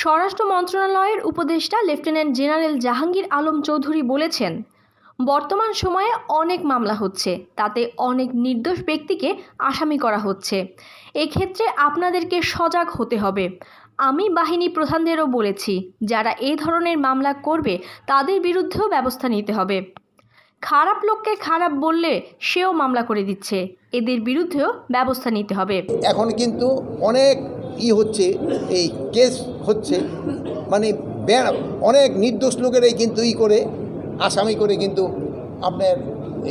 স্বরাষ্ট্র মন্ত্রণালয়ের উপদেষ্টা লেফটেন্যান্ট জেনারেল জাহাঙ্গীর আলম চৌধুরী বলেছেন, বর্তমান সময়ে অনেক মামলা হচ্ছে, তাতে অনেক নির্দোষ ব্যক্তিকে আসামি করা হচ্ছে। এক্ষেত্রে আপনাদেরকে সজাগ হতে হবে। আমি বাহিনী প্রধানদেরও বলেছি, যারা এই ধরনের মামলা করবে, তাদের বিরুদ্ধেও ব্যবস্থা নিতে হবে। খারাপ লোককে খারাপ বললে সেও মামলা করে দিচ্ছে, এদের বিরুদ্ধেও ব্যবস্থা নিতে হবে। এখন কিন্তু অনেক ই হচ্ছে, এই কেস হচ্ছে মানে অনেক নির্দোষ লোকেরাই কিন্তু ই করে, আসামি করে কিন্তু আপনার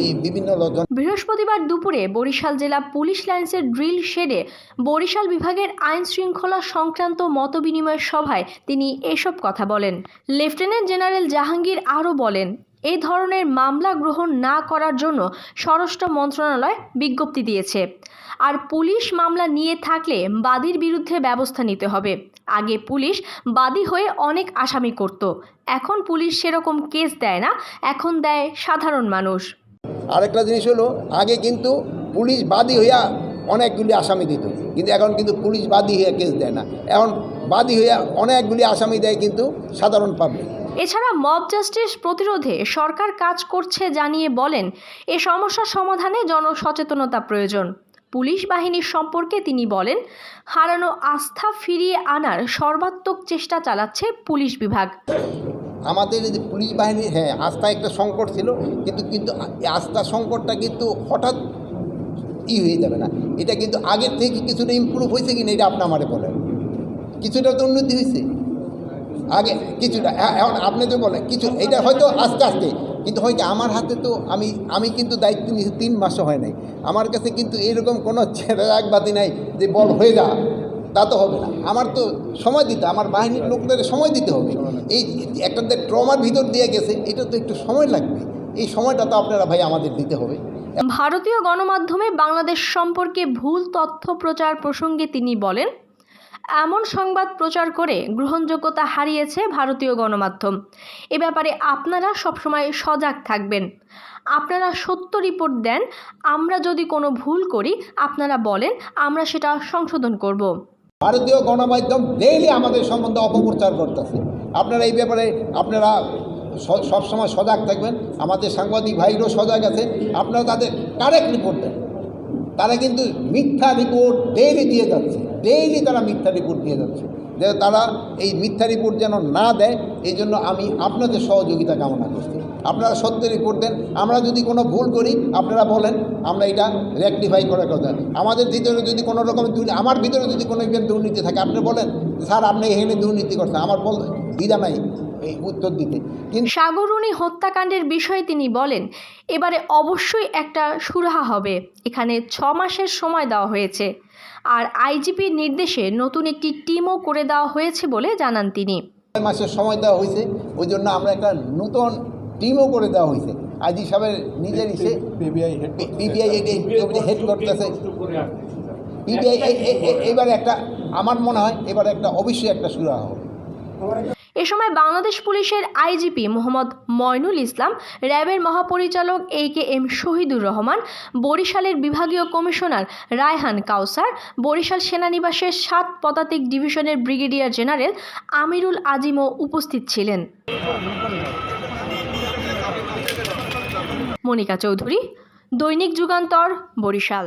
এই বিভিন্ন লজন বৃহস্পতিবার দুপুরে বরিশাল জেলা পুলিশ লাইন্সের ড্রিল শেডে বরিশাল বিভাগের আইন শৃঙ্খলা সংক্রান্ত মতবিনিময় সভায় তিনি এসব কথা বলেন। লেফটেন্যান্ট জেনারেল জাহাঙ্গীর আরও বলেন এই ধরনের মামলা গ্রহণ না করার জন্য স্বরাষ্ট্র মন্ত্রণালয় বিজ্ঞপ্তি দিয়েছে। আর পুলিশ মামলা নিয়ে থাকলে বাদীর বিরুদ্ধে ব্যবস্থা নিতে হবে। আগে পুলিশ বাদী হয়ে অনেক আসামি করত। এখন পুলিশ সেরকম কেস দেয় না, এখন দেয় সাধারণ মানুষ। আরেকটা জিনিস হলো, আগে কিন্তু পুলিশ বাদী হইয়া অনেকগুলি আসামি দিত। কিন্তু এখন কিন্তু পুলিশ বাদী হইয়া কেস দেয় না। এখন বাদী হইয়া অনেকগুলি আসামি দেয় কিন্তু সাধারণ পাবলিক এছাড়া মব জাস্টিস প্রতিরোধে সরকার কাজ করছে জানিয়ে বলেন, এ সমস্যার সমাধানে জনসচেতনতা প্রয়োজন। পুলিশ বাহিনীর সম্পর্কে তিনি বলেন, হারানো আস্থা ফিরিয়ে আনার সর্বাত্মক চেষ্টা চালাচ্ছে পুলিশ বিভাগ। আমাদের যে পুলিশ বাহিনীর হ্যাঁ আস্থা একটা সংকট ছিল, কিন্তু কিন্তু আস্থা সংকটটা কিন্তু হঠাৎ ই হয়ে যাবে না। এটা কিন্তু আগের থেকে কিছুটা ইম্প্রুভ হয়েছে কিনা, এটা আপনি আমারে বলেন। কিছুটা তো উন্নতি হয়েছে। আগে কিছুটা এখন আপনি তো বলেন কিছু এটা হয়তো আস্তে আস্তে কিন্তু হয়তো আমার হাতে তো আমি আমি কিন্তু দায়িত্ব নিয়েছি তিন মাসও হয় নাই। আমার কাছে কিন্তু এরকম কোনো বাতি নাই যে বল হয়ে যা তা তো হবে না। আমার তো সময় দিতে আমার বাহিনীর লোকদের সময় দিতে হবে। এই একটা যে ট্রমার ভিতর দিয়ে গেছে এটা তো একটু সময় লাগবে। এই সময়টা তো আপনারা ভাই আমাদের দিতে হবে। ভারতীয় গণমাধ্যমে বাংলাদেশ সম্পর্কে ভুল তথ্য প্রচার প্রসঙ্গে তিনি বলেন এমন সংবাদ প্রচার করে গ্রহণযোগ্যতা হারিয়েছে ভারতীয় গণমাধ্যম। এ ব্যাপারে আপনারা সবসময় সজাগ থাকবেন। আপনারা সত্য রিপোর্ট দেন, আমরা যদি কোনো ভুল করি, আপনারা বলেন, আমরা সেটা সংশোধন করব। ভারতীয় গণমাধ্যম ডেইলি আমাদের সম্বন্ধে অপপ্রচার করতেছে। আপনারা এই ব্যাপারে আপনারা সবসময় সজাগ থাকবেন। আমাদের সাংবাদিক ভাইরও সজাগ আছে। আপনারা তাদের কারেক্ট রিপোর্ট দেন। তারা কিন্তু মিথ্যা রিপোর্ট ডেইলি দিয়ে যাচ্ছে। ডেইলি তারা মিথ্যা রিপোর্ট দিয়ে যাচ্ছে। যে তারা এই মিথ্যা রিপোর্ট যেন না দেয়, এই জন্য আমি আপনাদের সহযোগিতা কামনা করছি। আপনারা সত্য রিপোর্ট দেন। আমরা যদি কোনো ভুল করি, আপনারা বলেন, আমরা এটা রেকটিফাই করার কথা। আমাদের ভিতরে যদি কোনো রকম দুর্নীতি, আমার ভিতরে যদি কোনো দুর্নীতি থাকে, আপনি বলেন, স্যার, আপনি এখানে দুর্নীতি করছেন। আমার বল দ্বিধা নাই। এই উত্তর দিতে। সাগরুণী হত্যাকাণ্ডের বিষয়ে তিনি বলেন এবারে অবশ্যই একটা সুরাহা হবে। এখানে ছ মাসের সময় দেওয়া হয়েছে। আর আইজিপির নির্দেশে নতুন একটি টিমও করে দেওয়া হয়েছে বলে জানান তিনি। ছয় মাসের সময় দেওয়া হয়েছে। ওই জন্য আমরা একটা নতুন টিমও করে দেওয়া হয়েছে। আজি সাহেবের নিজের ইসে বিবিআই হেড বিবিআই হেড করতেছে। বিবিআই এবারে একটা আমার মনে হয় এবারে একটা অবশ্যই একটা সুরাহা হবে। এ সময় বাংলাদেশ পুলিশের আইজিপি মোহাম্মদ ময়নুল ইসলাম, র্যাবের মহাপরিচালক A K M Shahidur Rahman, বরিশালের বিভাগীয় কমিশনার রায়হান কাউসার, বরিশাল সেনানিবাসের সাত পদাতিক ডিভিশনের ব্রিগেডিয়ার জেনারেল আমিরুল আজিমও উপস্থিত ছিলেন। মনিকা চৌধুরী, দৈনিক যুগান্তর, বরিশাল।